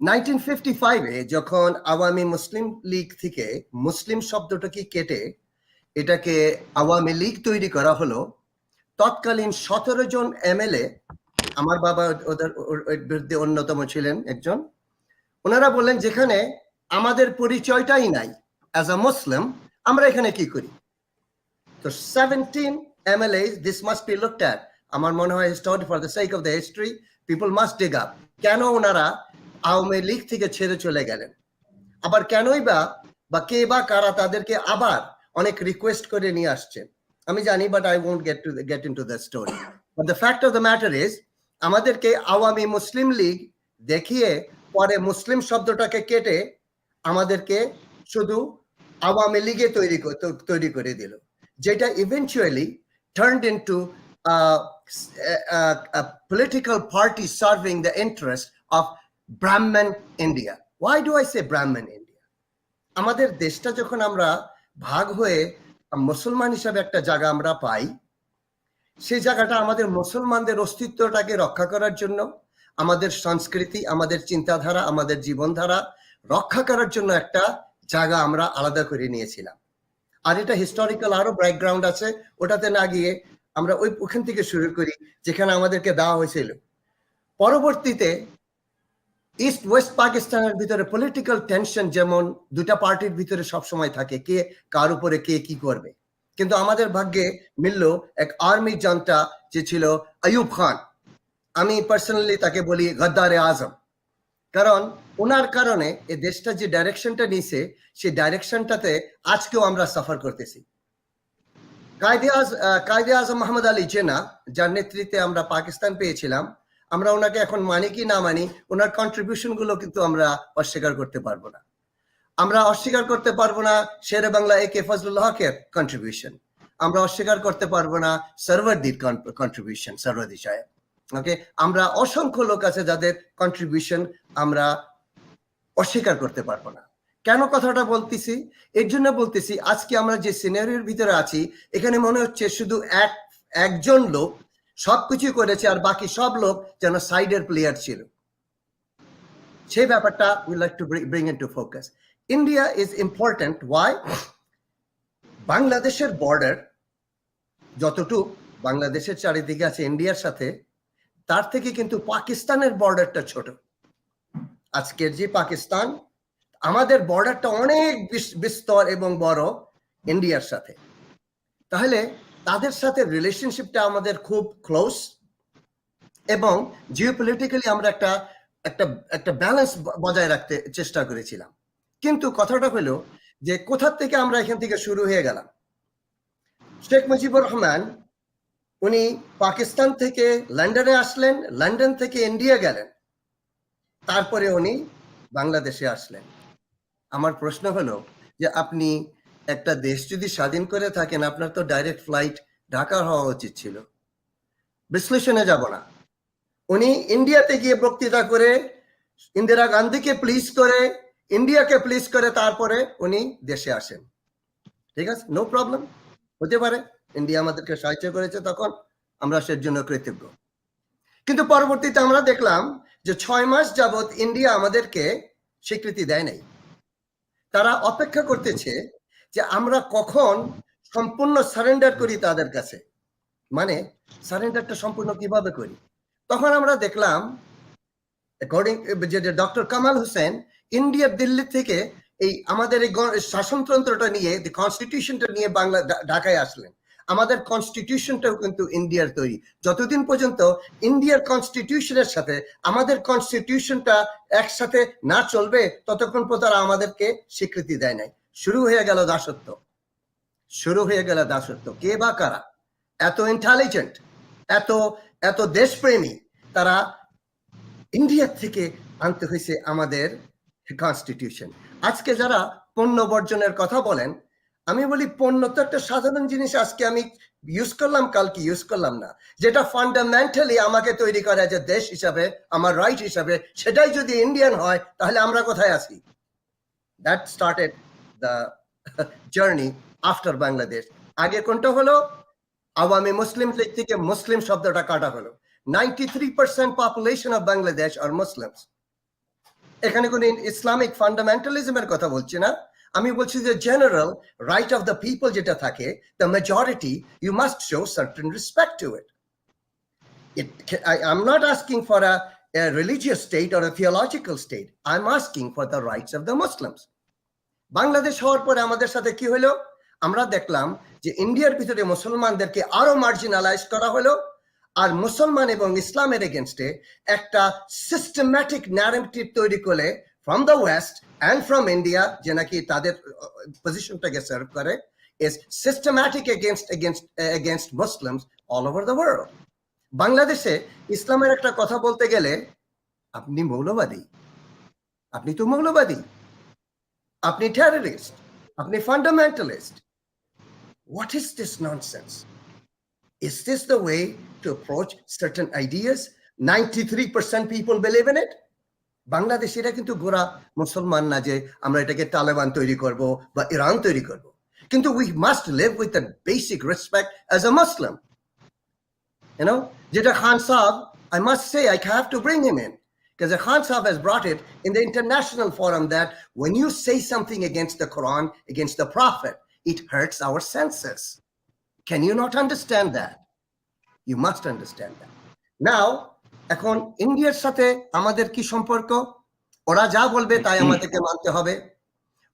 Nineteen fifty ফাইভে যখন আওয়ামী মুসলিম লীগ থেকে মুসলিম শব্দটাকে কেটে এটাকে আওয়ামী লীগ তৈরি করা হলো, তৎকালীন সতেরো জন এমএলএ আমার বাবা ওদের বিরুদ্ধে অন্যতম ছিলেন একজন, ওনারা বললেন, যেখানে আমাদের পরিচয়টাই নাই অ্যাজ আ মুসলিম আমরা এখানে কি করি? তো seventeen MLA this must be looked at আমার মনে হয় story for the sake of the history people must dig up কেন ওনারা আওয়ামী লীগ থেকে ছেড়ে চলে গেলেন। আবার কেনই বা বা কে বা কারা তাদেরকে আবার অনেক রিকোয়েস্ট করে নিয়ে আসছেন? আমি জানি but I won't get to get in to the story but the fact of the matter is আমাদেরকে আওয়ামী মুসলিম লীগ দেখিয়ে পরে মুসলিম শব্দটাকে কেটে আমাদেরকে শুধু আওয়ামী লীগে তৈরি তৈরি করে দিল। যেটা eventually turned into a political party serving the interest of Brahman India why do I say Brahman India? আমাদের দেশটা যখন আমরা ভাগ হয়ে মুসলমান হিসাবে একটা জায়গা আমরা পাই সেই জায়গাটা আমাদের মুসলমানদের অস্তিত্বটাকে রক্ষা করার জন্য, আমাদের সংস্কৃতি, আমাদের চিন্তাধারা, আমাদের জীবনধারা রক্ষা করার জন্য একটা জায়গা আমরা আলাদা করে নিয়েছিলাম। আর এটা হিস্টোরিক্যাল আরও ব্যাকগ্রাউন্ড আছে, ওটাতে না গিয়ে আমরা ওই ওখান থেকে শুরু করি, যেখানে আমাদেরকে দেওয়া হয়েছিল। পরবর্তীতে ইস্ট ওয়েস্ট পাকিস্তানের ভিতরে পলিটিক্যাল টেনশন যেমন, দুটা পার্টির ভিতরে সবসময় থাকে, কে কার উপরে কে কি করবে। কিন্তু আমাদের ভাগ্যে মিলল এক আর্মি জনতা যে ছিল আয়ুব খান আমি পার্সোনালি তাকে বলি গদ্দারে আজম কারণ ওনার কারণে এই দেশটা যে ডাইরেকশনটা নিছে সেই ডাইরেকশনটাতে আজকেও আমরা সাফার করতেছি। কায়দে আজ কায়দে আজম মোহাম্মদ আলী জেনা, যার নেতৃত্বে আমরা পাকিস্তান পেয়েছিলাম আমরা ওনাকে এখন মানি কি না মানি, ওনার কন্ট্রিবিউশনগুলো কিন্তু আমরা অস্বীকার করতে পারব না। আমরা অস্বীকার করতে পারব না শেরে বাংলা এ কে ফজলুল হকের কন্ট্রিবিউশন আমরা অস্বীকার করতে পারব না সরওয়ারদির কন্ট্রিবিউশন সরওয়ার্দি সাহেব। ওকে আমরা অসংখ্য লোক আছে যাদের কন্ট্রিবিউশন আমরা অস্বীকার করতে পারব না। কেন কথাটা বলতেছি? এর জন্য বলতেছি, আজকে আমরা যে সিনারির ভিতরে আছি, এখানে মনে হচ্ছে শুধু এক, একজন লোক সবকিছু করেছে আর বাকি সব লোক যেন সাইডের প্লেয়ার ছিল। সেই ব্যাপারটা we like to bring in to focus India is important why বাংলাদেশের বর্ডার যতটুক বাংলাদেশের চারিদিকে আছে ইন্ডিয়ার সাথে, তার থেকে কিন্তু পাকিস্তানের বর্ডারটা ছোট। আজকের যে পাকিস্তান, আমাদের বর্ডারটা অনেক বিস- বিস্তর এবং বড় ইন্ডিয়ার সাথে। তাহলে তাদের সাথে রিলেশনশিপটা আমাদের খুব ক্লোজ এবং জিওপলিটিক্যালি আমরা একটা একটা একটা ব্যালেন্স বজায় রাখতে চেষ্টা করেছিলাম। কিন্তু কথাটা হলো যে কোথা থেকে আমরা এখান থেকে শুরু হয়ে গেলাম? শেখ মুজিবুর রহমান, উনি পাকিস্তান থেকে লন্ডনে আসলেন, লন্ডন থেকে ইন্ডিয়া গেলেন। তারপরে উনি বাংলাদেশে আসলেন। আমার প্রশ্ন হলো যে আপনি একটা দেশ যদি স্বাধীন করে থাকেন, আপনার তো ডাইরেক্ট ফ্লাইট ঢাকার হওয়া উচিত ছিল। বিশ্লেষণে যাব না। উনি ইন্ডিয়াতে গিয়ে বক্তৃতা করে, ইন্দিরা গান্ধীকে প্লিজ করে, ইন্ডিয়াকে প্লিজ করে, তারপরে উনি দেশে আসেন। ঠিক আছে? নো প্রবলেম হতে পারে। ইন্ডিয়া আমাদেরকে সাহায্য করেছে তখন, আমরা সের জন্য কৃতজ্ঞ। কিন্তু পরবর্তীতে আমরা দেখলাম যে ছয় মাস যাবত ইন্ডিয়া আমাদেরকে স্বীকৃতি দেয় নাই। তারা অপেক্ষা করতেছে যে আমরা কখন সম্পূর্ণ সারেন্ডার করি তাদের কাছে। মানে সারেন্ডারটা সম্পূর্ণ কীভাবে করি? তখন আমরা দেখলাম অ্যাকর্ডিং যে ডক্টর কামাল হোসেন ইন্ডিয়া দিল্লি থেকে এই আমাদের এই শাসনতন্ত্রটা নিয়ে কনস্টিটিউশনটা নিয়ে বাংলা ঢাকায় আসলেন। আমাদের কনস্টিটিউশনটাও কিন্তু ইন্ডিয়ার তৈরি। যতদিন পর্যন্ত ইন্ডিয়ার কনস্টিটিউশনের সাথে আমাদের কনস্টিটিউশনটা একসাথে না চলবে, ততক্ষণ পর্যন্ত আমাদেরকে স্বীকৃতি দেয় নাই। শুরু হয়ে গেল দাসত্ব। শুরু হয়ে গেল দাসত্ব। কে বা কারা? এত ইন্টেলিজেন্ট এত এত দেশপ্রেমী, তারা ইন্ডিয়ার থেকে আনতে হয়েছে আমাদের কনস্টিটিউশন আজকে যারা পণ্য বর্জনের কথা বলেন, আমি বলি পণ্য তো একটা সাধারণ জিনিস, আজকে আমি ইউজ করলাম, কালকে ইউজ করলাম না। যেটা ফান্ডামেন্টালি আমাকে তৈরি করে যে দেশ হিসাবে, আমার রাইট হিসাবে, সেটাই যদি ইন্ডিয়ান হয়, তাহলে আমরা কোথায় আছি? That started the journey after Bangladesh আগে কোনটা হলো? আওয়ামী মুসলিম লীগ থেকে মুসলিম শব্দটা কাটা হলো। Ninety three percent population of Bangladesh R Muslims এখানে কোন ইসলামিক ফান্ডামেন্টালিজমের কথা বলছি না। আমি বলছি যে general right of the people যেটা থাকে the majority you must show certain respect to it it I, i'm not asking for a, a religious state or a theological state i'm asking for the rights of the muslims Bangladesh হওয়ার পরে আমাদের সাথে কি হলো? আমরা দেখলাম যে ইন্ডিয়ার ভিতরে মুসলমানদেরকে আরও মার্জিনালাইজ করা হলো আর মুসলমান এবং ইসলামের এগেনস্টে একটা সিস্টেম্যাটিক ন্যারেটিভ তৈরি করে from the west and from India যে নাকি তাদের পজিশনটাকে সার্ভ করে is systematic against against against Muslims all over the world বাংলাদেশে ইসলামের একটা কথা বলতে গেলে, আপনি মৌলবাদী। আপনি তো মৌলবাদী। আপনি টেররিস্ট আপনি fundamentalist what is this nonsense is this the way to approach certain ideas ninety three percent people believe in it বাংলাদেশিরা কিন্তু গোড়া মুসলমান না যে আমরা এটাকে তালেবান তৈরি করব বা ইরান তৈরি করব। কিন্তু we must live with the basic respect as a Muslim you know? Jita Khan Saab, I must say I have to bring him in because Khan Saab has brought it in the international forum that when you say something against the Quran, against the Prophet, it hurts our senses. Can you not understand that? You must understand that. Now, এখন ইন্ডিয়ার সাথে আমাদের কি সম্পর্ক ওরা যা বলবে তাই আমাদেরকে মানতে হবে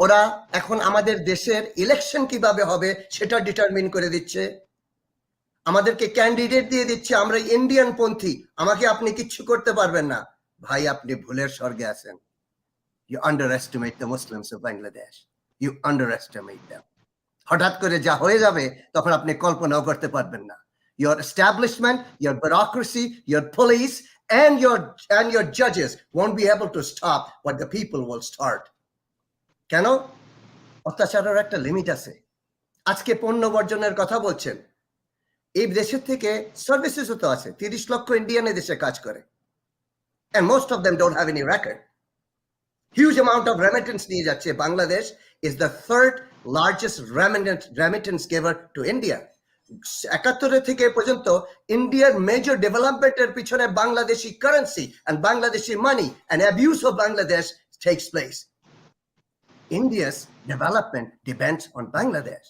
ওরা এখন আমাদের দেশের ইলেকশন কীভাবে হবে সেটা ডিটারমিন করে দিচ্ছে আমাদেরকে ক্যান্ডিডেট দিয়ে দিচ্ছে আমরা ইন্ডিয়ান পন্থী আমাকে আপনি কিচ্ছু করতে পারবেন না ভাই, আপনি ভুলের স্বর্গে আছেন। You underestimate the Muslims of Bangladesh you underestimate them হঠাৎ করে যা হয়ে যাবে, তখন আপনি কল্পনাও করতে পারবেন না। Your establishment, your bureaucracy, your police, and your and your judges won't be able to stop what the people will start. কেন? অত্যাচারের একটা লিমিট আছে। আজকে পণ্য বর্জনের কথা বলছেন। এই দেশের থেকে সার্ভিসেসও তো আছে। তিরিশ লক্ষ ইন্ডিয়ান দেশে কাজ করে। and most of them don't have any record huge amount of remittance নিয়ে যাচ্ছে Bangladesh is the third largest remittance remittance giver to India একাত্তরে থেকে পর্যন্ত ইন্ডিয়ার মেজর ডেভেলপমেন্টের পিছনে Bangladeshi currency and Bangladeshi money and abuse of Bangladesh takes place India's development depends on Bangladesh.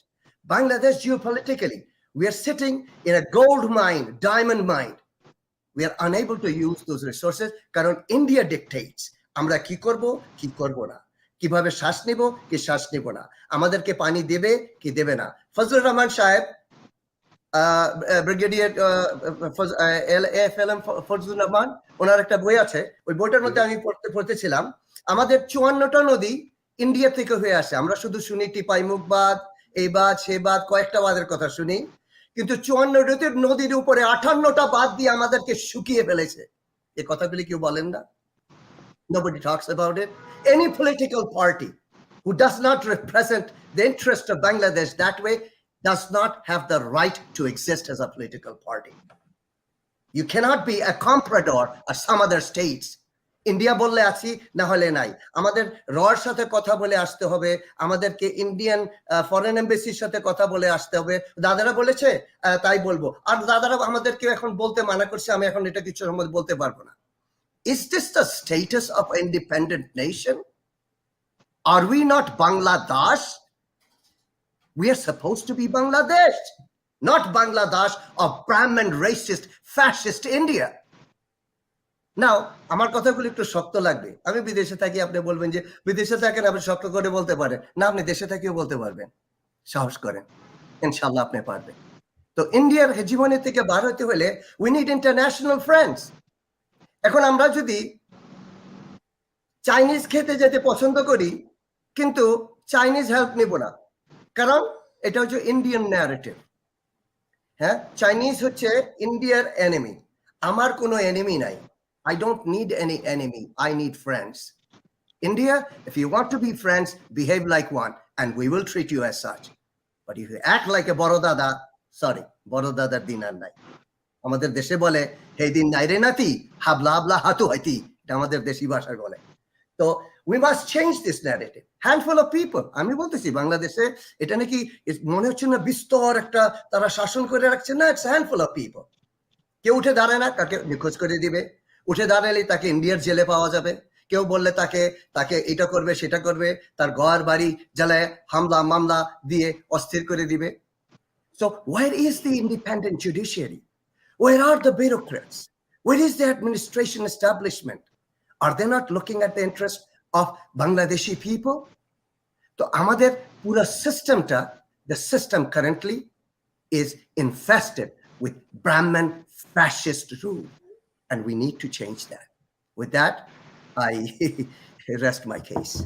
Bangladesh geopolitically, we are sitting in a gold mine, diamond mine. We are unable to use those resources, কারণ India dictates. আমরা কি করব কি করব না? কীভাবে শ্বাস নিব, কি শ্বাস নিব না? আমাদেরকে পানি দেবে, কি দেবে না? ফজলুর রহমান সাহেব brigadier F L M Fazlur Rahman, ওনার একটা বই আছে। ওই বইটার মধ্যে আমি পড়তে, পড়তেছিলাম। আমাদের চুয়ান্নটা নদী ইন্ডিয়া থেকে হয়ে আসে। আমরা শুধু শুনি টিপাই মুখবাদ এই বাদ সে বাদ কয়েকটা বাদের কথা শুনি। কিন্তু চুয়ান্ন নদীর নদীর উপরে আঠান্নটা বাদ দিয়ে আমাদেরকে শুকিয়ে ফেলেছে এই কথাগুলি কেউ বলেন না nobody talks about it any political party who does not represent the interest of bangladesh that way does not have the right to exist as a political party you cannot be a comprador of some other states India বললে আছি না হলে নাই। আমাদের রর সাথে কথা বলে আসতে হবে আমাদেরকে ইন্ডিয়ান ফরেন এম্বাসির সাথে কথা বলে আসতে হবে। দাদারা বলেছে তাই বলব। আর দাদারা আমাদেরকে এখন বলতে মানা করছে আমি এখন এটা কিছু সম্বন্ধে বলতে পারব না। Is this the status of independent nation are we not Bangladesh we are supposed to be Bangladesh, not Bangladesh of Brahmin racist fascist India. Now আমার কথাগুলো একটু শক্ত লাগবে। আমি বিদেশে থাকি, আপনি বলবেন যে, বিদেশে থাকেন, আপনি শক্ত করে বলতে পারেন। না, আপনি দেশে থাকিও বলতে পারবেন। সাহস করেন। ইনশাল্লাহ আপনি পারবেন। তো ইন্ডিয়ার জীবনে থেকে বার হতে হলে উই নিড ইন্টারন্যাশনাল ফ্রেন্ডস এখন আমরা যদি চাইনিজ খেতে যেতে পছন্দ করি, কিন্তু চাইনিজ হেল্প নিব না। কারণ এটা হচ্ছে ইন্ডিয়ান ন্যারেটিভ হ্যাঁ? চাইনিজ হচ্ছে ইন্ডিয়ার এনিমি আমার কোনো এনিমি নাই। I don't need any enemy. I need friends. India, if you want to be friends, behave like one, and we will treat you as such. But if you act like a Borodada, sorry, Borodadaর দিন আর নাই আমাদের দেশে বলে হে দিন নাই নাতি Habla Habla হাতু Haiti এটা আমাদের দেশি ভাষায় বলে তো we must change this narrative handful of people আমি বলতেছি বাংলাদেশে এটা নাকি মনে হচ্ছে না বিস্তর একটা তারা শাসন করে রাখছে না ইটস হ্যান্ডফুল অফ পিপল কেউ উঠে দাঁড়ায় না কাকে নিখোঁজ করে দিবে উঠে দাঁড়ালে তাকে ইন্ডিয়ার জেলে পাওয়া যাবে কেউ বললে তাকে তাকে এটা করবে সেটা করবে তার ঘর বাড়ি জ্বালায় হামলা মামলা দিয়ে অস্থির করে দিবে So where is the independent judiciary? Where are the bureaucrats? Where is the administration establishment? Are they not looking at the interest of Bangladeshi people? তো আমাদের পুরো সিস্টেমটা the system currently is infested with Brahmin fascist rule and we need to change that. With that, I rest my case.